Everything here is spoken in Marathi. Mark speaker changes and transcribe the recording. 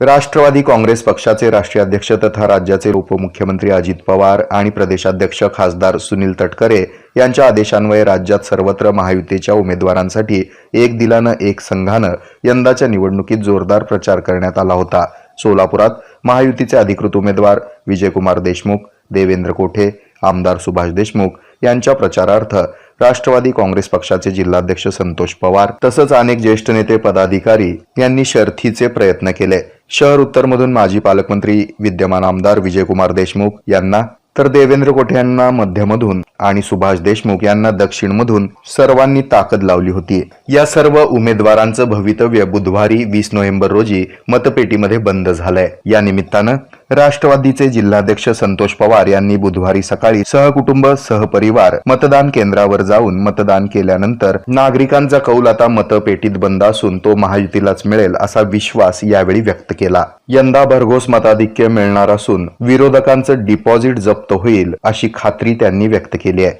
Speaker 1: राष्ट्रवादी काँग्रेस पक्षाचे राष्ट्रीय अध्यक्ष तथा राज्याचे उपमुख्यमंत्री अजित पवार आणि प्रदेशाध्यक्ष खासदार सुनील तटकरे यांच्या आदेशान्वये राज्यात सर्वत्र महायुतीच्या उमेदवारांसाठी एक दिलानं एक संघानं यंदाच्या निवडणुकीत जोरदार प्रचार करण्यात आला होता. सोलापुरात महायुतीचे अधिकृत उमेदवार विजयकुमार देशमुख देवेंद्र कोठे आमदार सुभाष देशमुख यांच्या प्रचारार्थ राष्ट्रवादी काँग्रेस पक्षाचे जिल्हाध्यक्ष संतोष पवार तसंच अनेक ज्येष्ठ नेते पदाधिकारी यांनी शर्थीचे प्रयत्न केले. शहर उत्तरमधून माजी पालकमंत्री विद्यमान आमदार विजयकुमार देशमुख यांना तर देवेंद्र कोठे यांना मध्यमधून आणि सुभाष देशमुख यांना दक्षिणमधून सर्वांनी ताकद लावली होती. या सर्व उमेदवारांचं भवितव्य बुधवारी वीस नोव्हेंबर रोजी मतपेटीमध्ये बंद झालंय. या निमित्तानं राष्ट्रवादीचे जिल्हाध्यक्ष संतोष पवार यांनी बुधवारी सकाळी सहकुटुंब सहपरिवार मतदान केंद्रावर जाऊन मतदान केल्यानंतर नागरिकांचा कौल आता मतपेटीत बंद असून तो महायुतीलाच मिळेल असा विश्वास यावेळी व्यक्त केला. यंदा भरघोस मताधिक्य मिळणार असून विरोधकांचं डिपॉझिट जप्त होईल अशी खात्री त्यांनी व्यक्त केली आहे.